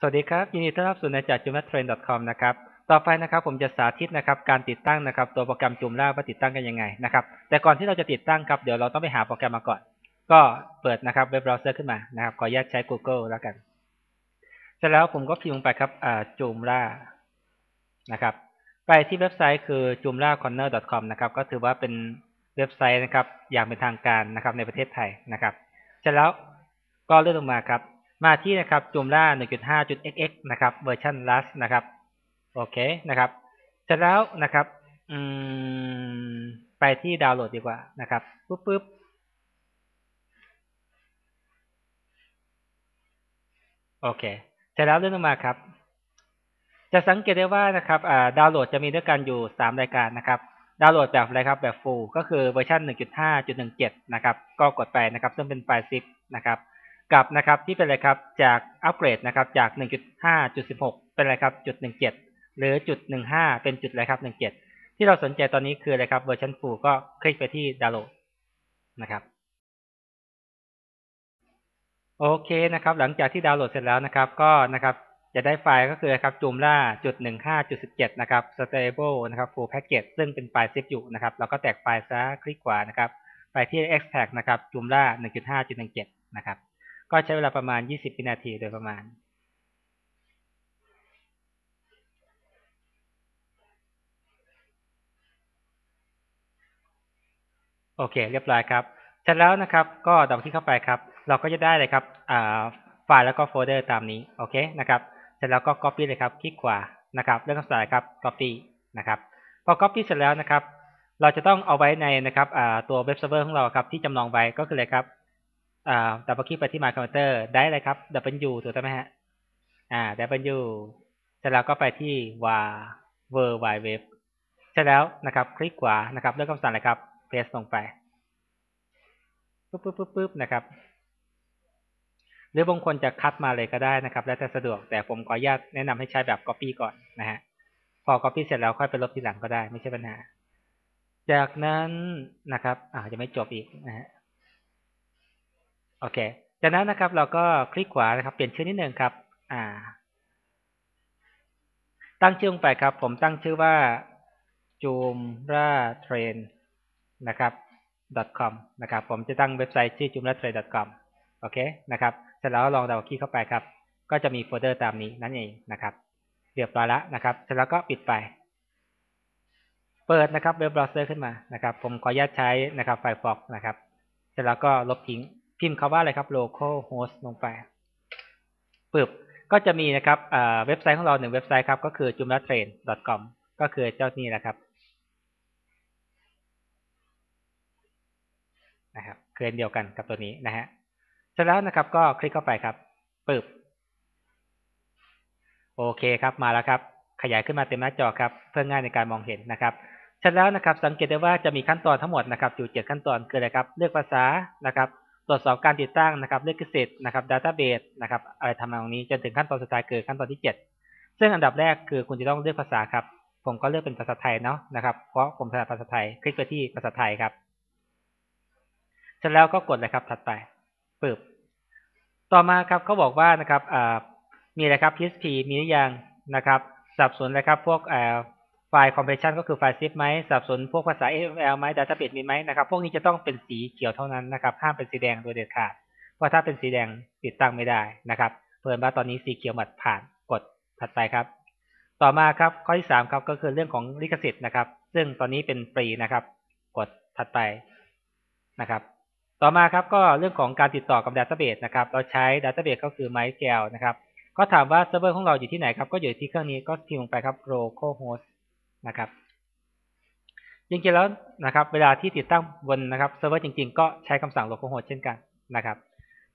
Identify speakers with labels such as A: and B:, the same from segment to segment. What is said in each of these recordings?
A: สวัสดีครับ ยินดีต้อนรับสู่ในจากจุม t r a i n c o m นะครับต่อไปนะครับผมจะสาธิตนะครับการติดตั้งนะครับตัวโปรแกรมจุมล่าว่าติดตั้งกันยังไงนะครับแต่ก่อนที่เราจะติดตั้งครับเดี๋ยวเราต้องไปหาโปรแกรมมาก่อน ก็เปิดนะครับเว็บเบราว์เซอร์ขึ้นมานะครับขออนุญาตใช้ Google แล้วกันเสร็จแล้วผมก็พิมพ์ลงไปครับอ่าจุมล่านะครับไปที่เว็บไซต์คือ joomlacorner.com นะครับก็ถือว่าเป็นเว็บไซต์นะครับอย่างเป็นทางการนะครับในประเทศไทยนะครับเสร็จแล้วก็เลื่อนลงมาครับ มาที่นะครับจูมล่า 1.5.xx นะครับเวอร์ชัน last นะครับโอเคนะครับเสร็จแล้วนะครับอืมไปที่ดาวน์โหลดดีกว่านะครับปุ๊บปุ๊บโอเคเสร็จแล้วเลื่อนลงมาครับ จะสังเกตได้ว่านะครับดาวน์โหลดจะมีด้วยกันอยู่ 3 รายการนะครับ ดาวน์โหลดแบบอะไรครับแบบ full ก็คือเวอร์ชัน1.5.17 นะครับ ก็กดไปนะครับ ซึ่งเป็นไฟล์ zip นะครับ กับนะครับที่เป็นอะไรครับจากอัปเกรดนะครับจาก 1.5.16 เป็นอะไรครับจุด17 หรือจุด15 เป็นจุดอะไรครับ17 ที่เราสนใจตอนนี้คืออะไรครับเวอร์ชันฟูก็คลิกไปที่ดาวน์โหลดนะครับโอเคนะครับ หลังจากที่ดาวน์โหลดเสร็จแล้วนะครับ ก็นะครับจะได้ไฟล์ก็คือครับจูมล่าจุด15.17นะครับ stable นะครับ full package ซึ่งเป็นไฟล์ zip อยู่นะครับเราก็แตกไฟล์ซะคลิกขวานะครับ ไปที่ extract นะครับจูมล่า1.5.17นะครับ ก็ใช้เวลาประมาณ 20 วินาทีโดยประมาณ โอเค เรียบร้อยครับเสร็จแล้วนะครับ ก็ดับที่เข้าไปครับ เราก็จะได้เลยครับไฟล์แล้วก็โฟลเดอร์ตามนี้ โอเคนะครับ เสร็จแล้วก็ Copy เลยครับ คลิกขวา นะครับ เลือกคำสั่งครับ Copy นะครับ พอ Copy เสร็จแล้วนะครับ เราจะต้องเอาไว้ในนะครับตัวเว็บเซิร์ฟเวอร์ของเราครับที่จำลองไว้ก็คืออะไรครับ อ่าดับเบิลคลิกไปที่ My Computer ได้เลยครับ W ถูกต้องไหมฮะ อ่า W เสร็จแล้วก็ไปที่ var w o r l d wide web เสร็จแล้วนะครับ คลิกขวานะครับเลือกคำสั่งเลยครับ paste ลงไปปึ๊บปึ๊บปึ๊บปึ๊บนะครับ หรือบางคนจะคัดมาเลยก็ได้นะครับ แล้วแต่สะดวกแต่ผมขออนุญาตแนะนำให้ใช้แบบ copy ก่อนนะฮะพอ copy เสร็จแล้วค่อยไปลบทีหลังก็ได้ไม่ใช่ปัญหา จากนั้นนะครับอ่าจะไม่จบอีกนะฮะ โอเค จากนั้นนะครับเราก็คลิกขวานะครับ เปลี่ยนชื่อนิดนึงครับ อ่า ตั้งชื่อลงไปครับ ผมตั้งชื่อว่า joomratrain นะครับ .com นะครับ ผมจะตั้งเว็บไซต์ชื่อ joomratrain.com โอเคนะครับ เสร็จแล้วลองดาวคลิกเข้าไปครับ ก็จะมีโฟลเดอร์ตามนี้นั่นเองนะครับ เรียบร้อยแล้วนะครับ เสร็จแล้วก็ปิดไป เปิดนะครับเว็บเบราว์เซอร์ขึ้นมานะครับ ผมขออนุญาตใช้นะครับ Firefox นะครับ เสร็จแล้วก็ลบทิ้ง พิมพ์คาว่าอะไรครับ local host ลงไปปึ๊บก็จะมีนะครับเว็บไซต์ของเราหนึ่งเว็บไซต์ครับ ก็คือ joomlatrain.com ก็คือเจ้านี้แหละครับนะครับเคลนเดียวกันกับตัวนี้นะฮะเสร็จแล้วนะครับก็คลิกเข้าไปครับปึ๊บโอเคครับมาแล้วครับ ขยายขึ้นมาเต็มหน้าจอครับ เพื่อง่ายในการมองเห็นนะครับเสร็จแล้วนะครับ สังเกตได้ว่าจะมีขั้นตอนทั้งหมดนะครับอยู่7ขั้นตอนคืออะไรครับ เลือกภาษานะครับ ตรวจสอบการติดตั้งนะครับเลขสิทธิ์นะครับดัตต้าเบสนะครับอะไรทำนองนี้จนถึงขั้นตอนสุดท้ายคือขั้นตอนที่ 7 ซึ่งอันดับแรกคือคุณจะต้องเลือกภาษาครับ ผมก็เลือกเป็นภาษาไทยเนาะนะครับเพราะผมถนัดภาษาไทยคลิกไปที่ภาษาไทยครับเสร็จแล้วก็กดเลยครับถัดไปปึ๊บต่อมาครับเขาบอกว่านะครับมีอะไรครับ PSP มีหรือยังนะครับสับสนอะไรครับพวก ไฟล์คอมเพรสชันก็คือไฟล์ zip ไหมสับสนพวกภาษา XML ไหม database มีไหมนะครับพวกนี้จะต้องเป็นสีเขียวเท่านั้นนะครับห้ามเป็นสีแดงโดยเด็ดขาดเพราะถ้าเป็นสีแดงติดตั้งไม่ได้นะครับเพิ่มว่าตอนนี้สีเขียวหมัดผ่านกดถัดไปครับ ต่อมาครับข้อที่3ครับก็คือเรื่องของลิขสิทธิ์นะครับ ซึ่งตอนนี้เป็นฟรีนะครับ กดถัดไปนะครับ ต่อมาครับก็เรื่องของการติดต่อกับ database นะครับ เราใช้ database ก็คือ MySQL นะครับ ก็ถามว่าเซิร์ฟเวอร์ของเราอยู่ที่ไหนครับ ก็อยู่ที่เครื่องนี้ก็พิมพ์ลงไปครับ localhost นะครับจริงๆแล้วนะครับ เวลาที่ติดตั้งบนนะครับเซิร์ฟเวอร์จริงๆ ก็ใช้คำสั่ง localhost เช่นกันนะครับ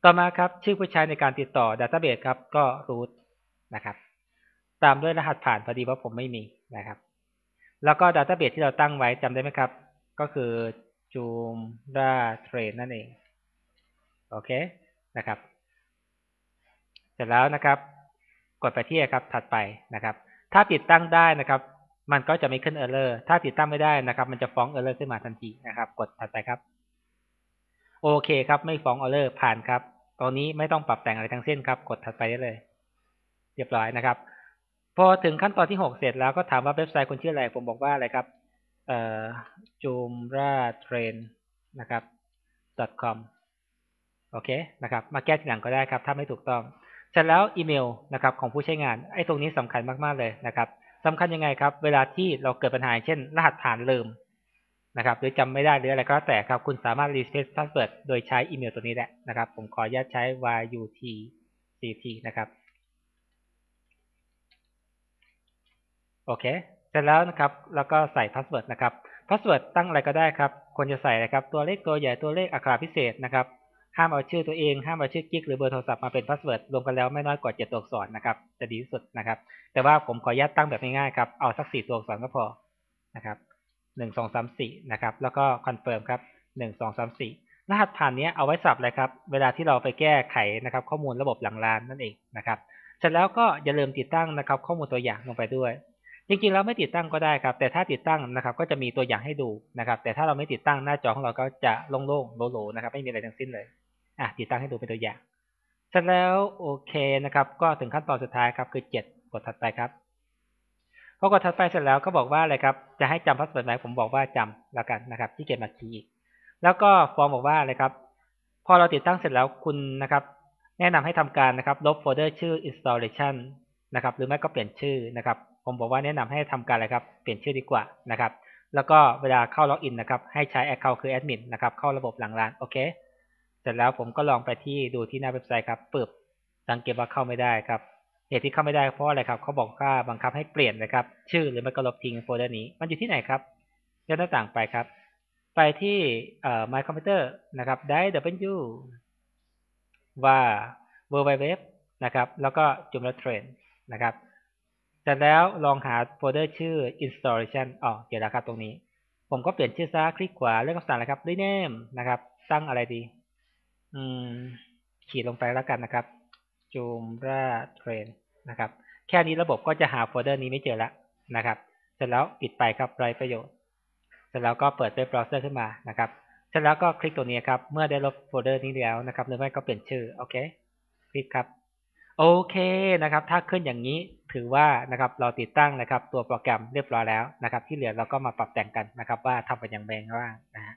A: ต่อมาครับชื่อผู้ใช้ในการติดต่อ database ครับก็ root นะครับ ตามด้วยรหัสผ่านพอดีว่าผมไม่มีนะครับ แล้วก็ database ที่เราตั้งไว้จำได้ไหมครับ ก็คือ joomla train นั่นเองโอเคนะครับ เสร็จแล้วนะครับ กดไปที่ครับถัดไปนะครับ ถ้าติดตั้งได้นะครับ มันก็จะไม่ขึ้นเออร์เลอร์ถ้าติดตั้งไม่ได้นะครับ มันจะฟ้องเออร์เลอร์ขึ้นมาทันทีนะครับ กดถัดไปครับ โอเคครับ ไม่ฟ้องเออร์เลอร์ผ่านครับตอนนี้ไม่ต้องปรับแต่งอะไรทั้งสิ้นครับ กดถัดไปได้เลย เรียบร้อยนะครับ พอถึงขั้นตอนที่หกเสร็จแล้วก็ถามว่าเว็บไซต์คุณชื่ออะไร ผมบอกว่าอะไรครับ เอ่อจูมราเทรนนะครับ .com โอเคนะครับ มาแก้ทีหลังก็ได้ครับ ถ้าไม่ถูกต้อง เสร็จแล้วอีเมลนะครับของผู้ใช้งาน ไอ้ตรงนี้สำคัญมาก ๆ เลยนะครับ สำคัญยังไงครับ เวลาที่เราเกิดปัญหาเช่น รหัสผ่านลืมนะครับ หรือจำไม่ได้หรืออะไรก็แล้วแต่ครับ คุณสามารถรีเซ็ตพาสเวิร์ดโดยใช้อีเมลตัวนี้แหละนะครับ ผมขออนุญาตใช้ yutct นะครับ โอเค เสร็จแล้วนะครับ แล้วก็ใส่พาสเวิร์ดนะครับพาสเวิร์ดตั้งอะไรก็ได้ครับ ควรจะใส่นะครับ ตัวเลขตัวใหญ่ตัวเลขอักขระพิเศษนะครับ ห้ามเอาชื่อตัวเองห้ามเอาชื่อกิ๊กหรือเบอร์โทรศัพท์มาเป็นพาสเวิร์ดรวมกันแล้วไม่น้อยกว่าเจ็ดตัวอักษรนะครับจะดีที่สุดนะครับ แต่ว่าผมขออนุญาตตั้งแบบง่ายๆครับเอาสักสี่ตัวอักษรก็พอนะครับหนึ่งสองสามสี่นะครับแล้วก็คอนเฟิร์มครับหนึ่งสองสามสี่รหัสผ่านนี้เอาไว้สับเลยครับ เวลาที่เราไปแก้ไขนะครับ ข้อมูลระบบหลังร้านนั่นเองนะครับเสร็จแล้วก็อย่าลืมติดตั้งนะครับ ข้อมูลตัวอย่างลงไปด้วย จริงๆแล้วไม่ติดตั้งก็ได้ครับ แต่ถ้าติดตั้งนะครับ ก็จะมีตัวอย่างให้ดูนะครับ แต่ถ้าเราไม่ติดตั้งหน้าจอของเราก็จะโล่งๆโหลๆนะครับ ไม่มีอะไรทั้งสิ้นเลย อะติดตั้งให้ดูเป็นตัวอย่างเสร็จแล้วโอเคนะครับ ก็ถึงขั้นตอนสุดท้ายครับคือเจ็ดกดถัดไปครับพอกดถัดไปเสร็จแล้วก็บอกว่าอะไรครับจะให้จำพาสเวิร์ดไหมผมบอกว่าจำแล้วกันนะครับที่เก็บมาคีย์แล้วก็ฟอร์มบอกว่าอะไรครับ พอเราติดตั้งเสร็จแล้วคุณนะครับ แนะนำให้ทำการนะครับ ลบโฟลเดอร์ชื่อ installation นะครับ หรือไม่ก็เปลี่ยนชื่อนะครับ ผมบอกว่าแนะนำให้ทำการอะไรครับเปลี่ยนชื่อดีกว่านะครับ แล้วก็เวลาเข้าล็อกอินนะครับให้ใช้ account คือ admin นะครับเข้าระบบหลังร้านโอเค เสร็จแล้วผมก็ลองไปที่ดูที่หน้าเว็บไซต์ครับปึ๊บสังเกตว่าเข้าไม่ได้ครับเหตุที่เข้าไม่ได้เพราะอะไรครับเขาบอกว่าบังคับให้เปลี่ยนนะครับ ชื่อหรือไม่ก็ลบทิ้งโฟลเดอร์นี้ มันอยู่ที่ไหนครับเลื่อนหน้าต่างไปครับ ไปที่เอ่อ My Computer นะครับ ได้ W ว่า w w w นะครับ แล้วก็จุมละเทรนนะครับเสร็จแล้วลองหาโฟลเดอร์ชื่อ installation อ๋อเดี๋ยวนะครับตรงนี้ ผมก็เปลี่ยนชื่อซะคลิกขวาเลือกคำสั่งอะครับ rename นะครับ ตั้งอะไรดี อืมขีดลงไปแล้วกันนะครับจูมราเทรนนะครับ แค่นี้ระบบก็จะหาโฟลเดอร์นี้ไม่เจอแล้วนะครับ เสร็จแล้วปิดไปครับไร้ประโยชน์ เสร็จแล้วก็เปิดเว็บเบราว์เซอร์ขึ้นมานะครับ เสร็จแล้วก็คลิกตัวนี้ครับ เมื่อได้ลบโฟลเดอร์นี้แล้วนะครับ หรือไม่ก็เปลี่ยนชื่อ โอเค คลิกครับ โอเคนะครับ ถ้าขึ้นอย่างนี้ถือว่านะครับเราติดตั้งนะครับ ตัวโปรแกรมเรียบร้อยแล้วนะครับ ที่เหลือเราก็มาปรับแต่งกันนะครับ ว่าทำเป็นอย่างไรบ้างนะฮะ